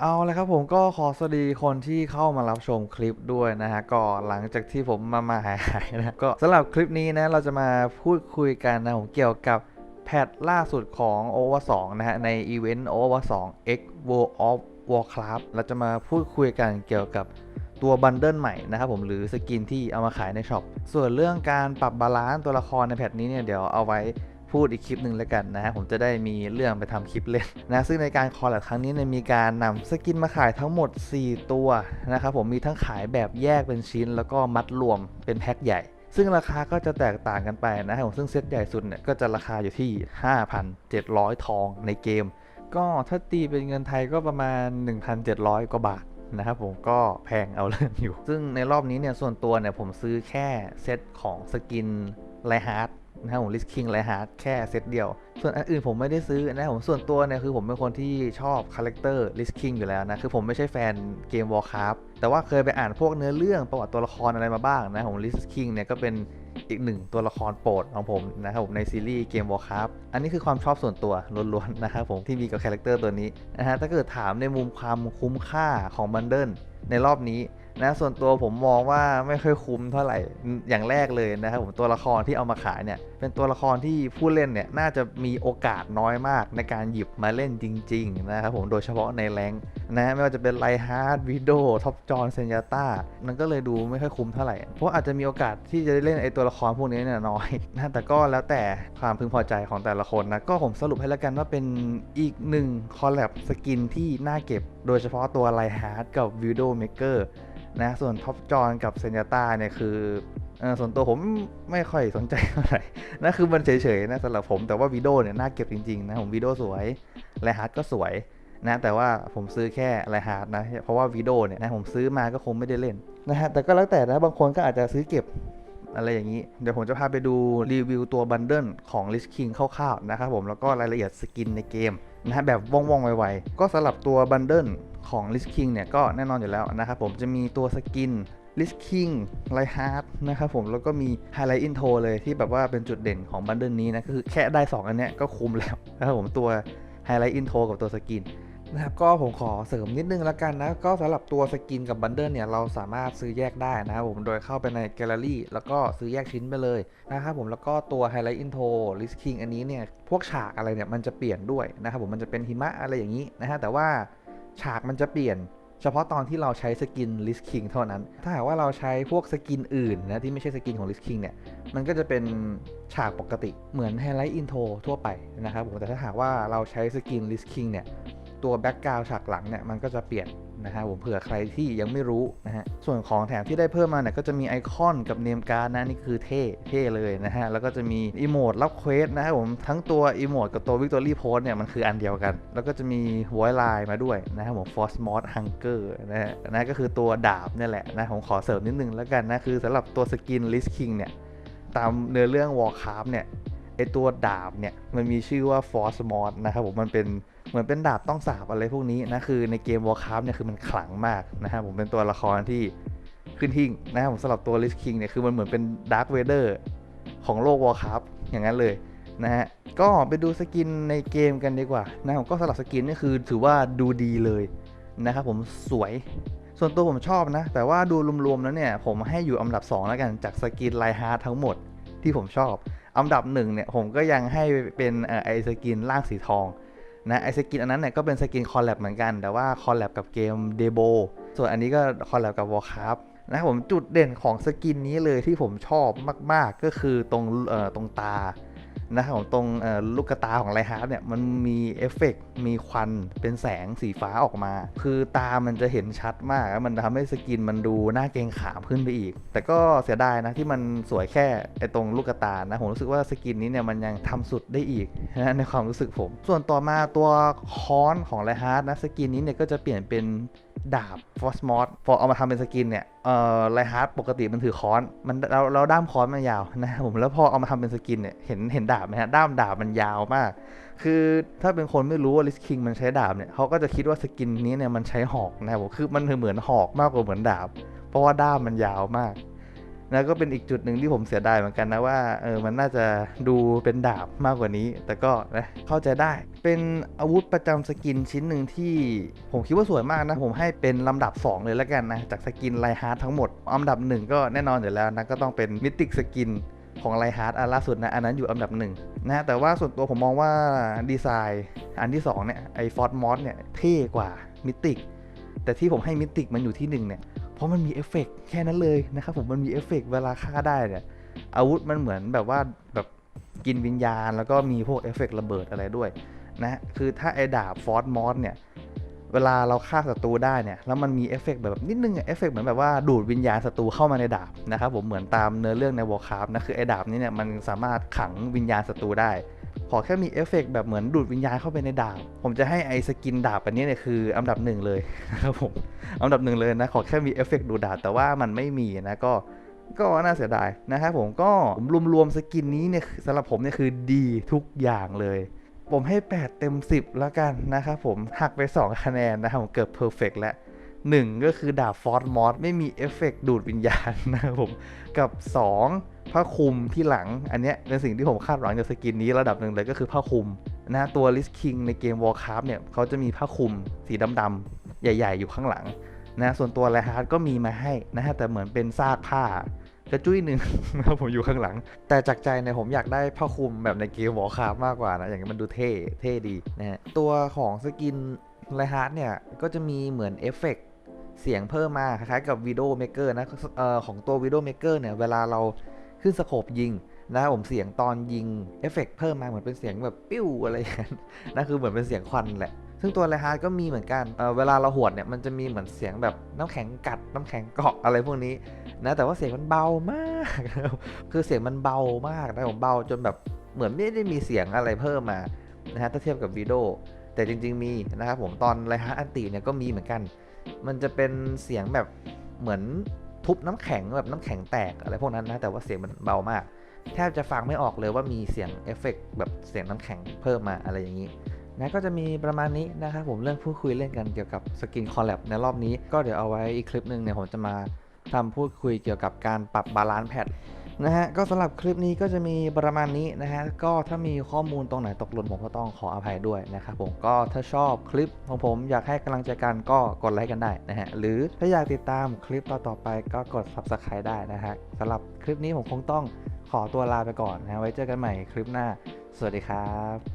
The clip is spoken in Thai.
เอาเลยครับผมก็ขอสวัสดีคนที่เข้ามารับชมคลิปด้วยนะฮะก็หลังจากที่ผมมามาหายหายๆนะก็สำหรับคลิปนี้นะเราจะมาพูดคุยกันนะผมเกี่ยวกับแพทล่าสุดของ Over 2นะฮะในอีเวนต์ Over 2 X World of Warcraft เราจะมาพูดคุยกันเกี่ยวกับตัวบันเดิลใหม่นะครับผมหรือสกินที่เอามาขายในช็อปส่วนเรื่องการปรับบาลานซ์ตัวละครในแพทนี้เนี่ยเดี๋ยวเอาไว้ พูดอีกคลิปหนึ่งแล้วกันนะฮะผมจะได้มีเรื่องไปทำคลิปเล่นนะ ซึ่งในการคอลแลบครั้งนี้เนี่ยมีการนำสกินมาขายทั้งหมด 4 ตัวนะครับผมมีทั้งขายแบบแยกเป็นชิ้น แล้วก็มัดรวมเป็นแพ็คใหญ่ซึ่งราคาก็จะแตกต่างกันไปนะครับผมซึ่งเซตใหญ่สุดเนี่ยก็จะราคาอยู่ที่ 5,700 ทองในเกม ก็ถ้าตีเป็นเงินไทยก็ประมาณ 1,700 กว่าบาทนะครับผมก็แพงเอาเรื่องอยู่ ซึ่งในรอบนี้เนี่ยส่วนตัวเนี่ยผมซื้อแค่เซตของสกินไลฮาร์ด นะครับผมลิสคิงไลฮาร์ดแค่เซตเดียว ส่วนอันอื่นผมไม่ได้ซื้อนะผมส่วนตัวเนี่ยคือผมเป็นคนที่ชอบคาแรคเตอร์ลิสคิงอยู่แล้วนะ คือผมไม่ใช่แฟนเกม Warcraft แต่ว่าเคยไปอ่านพวกเนื้อเรื่องประวัติตัวละครอะไรมาบ้างนะผมลิสคิงเนี่ยก็เป็นอีกหนึ่งตัวละครโปรดของผมนะครับผมในซีรีส์เกม Warcraft อันนี้คือความชอบส่วนตัวล้วนๆนะครับผมที่มีกับคาแรคเตอร์ตัวนี้นะฮะถ้าเกิดถามในมุมความคุ้มค่าของบันเดิลในรอบนี้นะส่วนตัวผมมองว่าไม่ค่อยคุ้มเท่าไหร่อย่างแรกเลยนะครับผมตัวละครที่เอามาขายเนี่ย เป็นตัวละครที่ผู้เล่นเนี่ยน่าจะมีโอกาสน้อยมากในการหยิบมาเล่นจริง ๆ นะครับผมโดยเฉพาะในแรงนะไม่ว่าจะเป็นไลฮาร์ดวิดโดท็อปจอนเซนยาต้ามันก็เลยดูไม่ค่อยคุ้มเท่าไหร่ เพราะอาจจะมีโอกาสที่จะได้เล่นไอตัวละครพวกนี้เนี่ยน้อยนะแต่ก็แล้วแต่ความพึงพอใจของแต่ละคนนะก็ผมสรุปให้แล้วกันว่าเป็นอีกหนึ่งคอลแลบสกินที่น่าเก็บ โดยเฉพาะตัวไลฮาร์ดกับวิดโดเมเกอร์นะส่วนท็อปจอนกับเซนยาต้าเนี่ยคือ ส่วนตัวผมไม่ค่อยสนใจเท่าไหร่นะคือมันเฉยๆนะสำหรับผมแต่ว่าวิดีโอเนี่ยน่าเก็บจริงๆนะผมวิดีโอสวยไลฮาร์ดก็สวยนะแต่ว่าผมซื้อแค่ไลฮาร์ดนะเพราะว่าวิดีโอเนี่ยนะผมซื้อมาก็คงไม่ได้เล่นนะฮะแต่ก็แล้วแต่นะบางคนก็อาจจะซื้อเก็บอะไรอย่างนี้ เดี๋ยวผมจะพาไปดูรีวิวตัวบันเดิลของ Lich King คร่าวๆนะครับผมแล้วก็รายละเอียดสกินในเกมนะฮะแบบว่องๆไวๆก็สำหรับตัวบันเดิลของ Lich King เนี่ยก็แน่นอนอยู่แล้วนะครับผมจะมีตัวสกิน ลิสคิงไลฮาร์ดนะครับผมแล้วก็มีไฮไลท์อินโทรเลยที่แบบว่าเป็นจุดเด่นของบันเดิลนี้นะก็คือแค่ได้ 2 อันเนี้ยก็คุ้มแล้วนะครับผมตัวไฮไลท์อินโทรกับตัวสกินนะครับก็ผมขอเสริมนิดนึงแล้วกันนะ ก็สำหรับตัวสกินกับบันเดิลเนี่ยเราสามารถซื้อแยกได้นะครับผมโดยเข้าไปในแกลเลอรี่แล้วก็ซื้อแยกชิ้นไปเลยนะครับผมแล้วก็ตัวไฮไลท์อินโทรลิสคิงอันนี้เนี่ยพวกฉากอะไรเนี่ยมันจะเปลี่ยนด้วยนะครับผมมันจะเป็นหิมะอะไรอย่างนี้นะฮะแต่ว่าฉากมันจะเปลี่ยน เฉพาะตอนที่เราใช้สกินลิสคิงเท่านั้น ถ้าหากว่าเราใช้พวกสกินอื่นนะที่ไม่ใช่สกินของลิสคิงเนี่ย มันก็จะเป็นฉากปกติเหมือนไฮไลท์อินโทรทั่วไปนะครับผม แต่ถ้าหากว่าเราใช้สกินลิสคิงเนี่ย ตัวแบ็กกราวฉากหลังเนี่ย มันก็จะเปลี่ยน นะฮะผมเผื่อใครที่ยังไม่รู้นะฮะส่วนของแถมที่ได้เพิ่มมาเนี่ยก็จะมีไอคอนกับเนมการ์ดนะนี่คือเท่เท่เลยนะฮะแล้วก็จะมีอีโมดรับเควสนะครับผมทั้งตัวอีโมดกับตัววิกตอรี่โพสเนี่ยมันคืออันเดียวกัน แล้วก็จะมีวอยไลน์มาด้วยนะครับผม Force Mod Hunger นะฮะนะก็คือตัวดาบเนี่ยแหละนะผมขอเสริมนิดนึงแล้วกันนะคือสำหรับตัวสกิน List King เนี่ยตามเนื้อเรื่อง Warcraft เนี่ยไอตัวดาบเนี่ยมันมีชื่อว่า Force Mod นะครับผมมันเป็น เหมือนเป็นดาบต้องสาบอะไรพวกนี้นะคือในเกม Warcraft เนี่ยคือมันขลังมากนะครับผมเป็นตัวละครที่ขึ้นหิ่งนะครับผมสำหรับตัว Lich King เนี่ยคือมันเหมือนเป็น Dark Vader ของโลก Warcraft อย่างนั้นเลยนะฮะก็ไปดูสกินในเกมกันดีกว่านะผมก็สำหรับสกินนี่คือถือว่าดูดีเลยนะครับผมสวยส่วนตัวผมชอบนะ แต่ว่าดูรวมๆแล้วเนี่ย ผมให้อยู่อันดับ 2 แล้วกันจากสกินไลฮาร์ทั้งหมดที่ผมชอบ อันดับหนึ่งเนี่ยผมก็ยังให้เป็นไอสกินล่างสีทอง นะไอสกินอันนั้นเนี่ยก็เป็นสกินคอลแลบเหมือนกัน แต่ว่าคอลแลบกับเกมเดโบส่วนอันนี้ก็คอลแลบกับวอลคัพนะครับผมจุดเด่นของสกินนี้เลยที่ผมชอบมาก ๆ ก็คือตรงเอ่อตรงตา นะครับตรงลูกตาของไลฮาร์ดเนี่ยมันมีเอฟเฟกต์มีควันเป็นแสงสีฟ้าออกมา คือตามันจะเห็นชัดมากมันทำให้สกินมันดูน่าเกรงขามขึ้นไปอีก แต่ก็เสียดายนะที่มันสวยแค่ไอตรงลูกตานะผมรู้สึกว่าสกินนี้เนี่ยมันยังทำสุดได้อีกนะในความรู้สึกผม ส่วนต่อมาตัวค้อนของไลฮาร์ดนะสกินนี้เนี่ยก็จะเปลี่ยนเป็น ดาบฟอสมอสพอเอามาทำเป็นสกินเนี่ยเอ่อไลฮาร์ดปกติมันถือค้อนมันเราเราด้ามค้อนมันยาวนะครับผมแล้วพอเอามาทำเป็นสกินเนี่ยเห็นเห็นดาบไหมฮะด้ามดาบมันยาวมาก คือถ้าเป็นคนไม่รู้ว่าลิสคิงมันใช้ดาบเนี่ยเขาก็จะคิดว่าสกินนี้เนี่ยมันใช้หอกนะครับผมคือมันเหมือนหอกมากกว่าเหมือนดาบ เพราะว่าด้ามมันยาวมาก นะก็เป็นอีกจุดหนึ่งที่ผมเสียดายเหมือนกันนะว่าเออมันน่าจะดูเป็นดาบมากกว่านี้ แต่ก็นะเข้าใจได้ เป็นอาวุธประจำสกินชิ้นหนึ่งที่ผมคิดว่าสวยมากนะ ผมให้เป็นลำดับ 2 เลยแล้วกันนะ จากสกินไลฮาร์ดทั้งหมดอันดับหนึ่งก็แน่นอนอยู่แล้วนะ ก็ต้องเป็นมิติกสกินของไลฮาร์ดอันล่าสุดนะ อันนั้นอยู่อันดับหนึ่งนะแต่ว่าส่วนตัวผมมองว่าดีไซน์อันที่สองเนี่ยไอฟอร์ดมอสเนี่ยเท่กว่ามิติกแต่ที่ผมให้มิติกมันอยู่ที่หนึ่งเนี่ย เพราะมันมีเอฟเฟกต์แค่นั้นเลยนะครับผมมันมีเอฟเฟกต์เวลาฆ่าได้เนี่ยอาวุธมันเหมือนแบบว่าแบบกินวิญญาณ แล้วก็มีพวกเอฟเฟกต์ระเบิดอะไรด้วยนะคือถ้าไอดาบฟอร์มอสเนี่ยเวลาเราฆ่าศัตรูได้เนี่ยแล้วมันมีเอฟเฟกต์แบบนิดนึงเอฟเฟกต์เหมือนแบบว่าดูดวิญญาณศัตรูเข้ามาในดาบนะครับผมเหมือนตามเนื้อเรื่องในวอร์คราฟนะคือไอ้ดาบนี้เนี่ยมันสามารถขังวิญญาณศัตรูได้ ขอแค่มีเอฟเฟกต์แบบเหมือนดูดวิญญาณเข้าไปในดาบ ผมจะให้ไอสกินดาบอันนี้เนี่ยคืออันดับหนึ่งเลยนะครับผมอันดับหนึ่งเลยนะ ขอแค่มีเอฟเฟกต์ดูดดาบแต่ว่ามันไม่มีนะก็ก็น่าเสียดายนะครับผมก็ผมรวมๆสกินนี้เนี่ยสำหรับผมเนี่ยคือดีทุกอย่างเลย ผมให้ 8 เต็ม 10 แล้วกันนะครับผมหักไป 2 คะแนนนะครับผมเกือบเพอร์เฟกแล้ว 1ก็คือดาบฟอร์มอสไม่มีเอฟเฟกต์ดูดวิญญาณนะครับผมกับ 2ผ้าคลุมที่หลัง อันเนี้ยเป็นสิ่งที่ผมคาดหวังจากสกินนี้ระดับหนึ่งเลยก็คือผ้าคลุมนะตัวลิสคิงในเกม Warcraft เนี่ยเขาจะมีผ้าคลุมสีดำๆใหญ่ ๆ อยู่ข้างหลังนะส่วนตัวไลฮาร์ดก็มีมาให้นะฮะแต่เหมือนเป็นซากผ้ากระจุ้ยหนึ่งนะครับผมอยู่ข้างหลัง แต่จากใจเนี่ยผมอยากได้ผ้าคลุมแบบในเกม Warcraft มากกว่านะอย่างนี้มันดูเท่เท่ดีนะฮะตัวของสกินไลฮาร์ดเนี่ยก็จะมีเหมือนเอฟเฟกต์ เสียงเพิ่มมาคล้ายๆกับ Video Maker นะเอ่อของตัว Video Maker เนี่ยเวลาเราขึ้นสโคปยิงนะครับผมเสียงตอนยิงเอฟเฟกต์เพิ่มมาเหมือนเป็นเสียงแบบปิ้วอะไรอย่างนั้นนั่นคือเหมือนเป็นเสียงควันแหละ ซึ่งตัวไรฮาร์ดก็มีเหมือนกันเเวลาเราหวดเนี่ยมันจะมีเหมือนเสียงแบบน้ำแข็งกัดน้ำแข็งเกาะอะไรพวกนี้นะแต่ว่าเสียงมันเบามาก คือเสียงมันเบามากนะผมเบาจนแบบเหมือนไม่ได้มีเสียงอะไรเพิ่มมานะฮะถ้าเทียบกับวีดีโอแต่จริง ๆ มีนะครับผมตอนไรฮาร์ดอันติเนี่ยก็มีเหมือนกัน มันจะเป็นเสียงแบบเหมือนทุบน้ำแข็งแบบน้ำแข็งแตกอะไรพวกนั้นนะแต่ว่าเสียงมันเบามาก แทบจะฟังไม่ออกเลยว่ามีเสียงเอฟเฟกต์แบบเสียงน้ำแข็งเพิ่มมาอะไรอย่างนี้นะก็จะมีประมาณนี้นะครับผมเรื่องพูดคุยเล่นกันเกี่ยวกับสกินคอลแลบในรอบนี้ ก็เดี๋ยวเอาไว้อีกคลิปหนึ่งเนี่ยผมจะมาทำพูดคุยเกี่ยวกับการปรับบาลานซ์แพท นะฮะก็สำหรับคลิปนี้ก็จะมีประมาณนี้นะฮะก็ถ้ามีข้อมูลตรงไหนตกหล่นผมก็ต้องขออภัยด้วยนะครับผมก็ถ้าชอบคลิปของผมอยากให้กำลังใจกันก็กดไลค์กันได้นะฮะหรือถ้าอยากติดตามคลิปต่อๆไปก็กด subscribe ได้นะฮะสำหรับคลิปนี้ผมคงต้องขอตัวลาไปก่อนนะไว้เจอกันใหม่คลิปหน้า สวัสดีครับ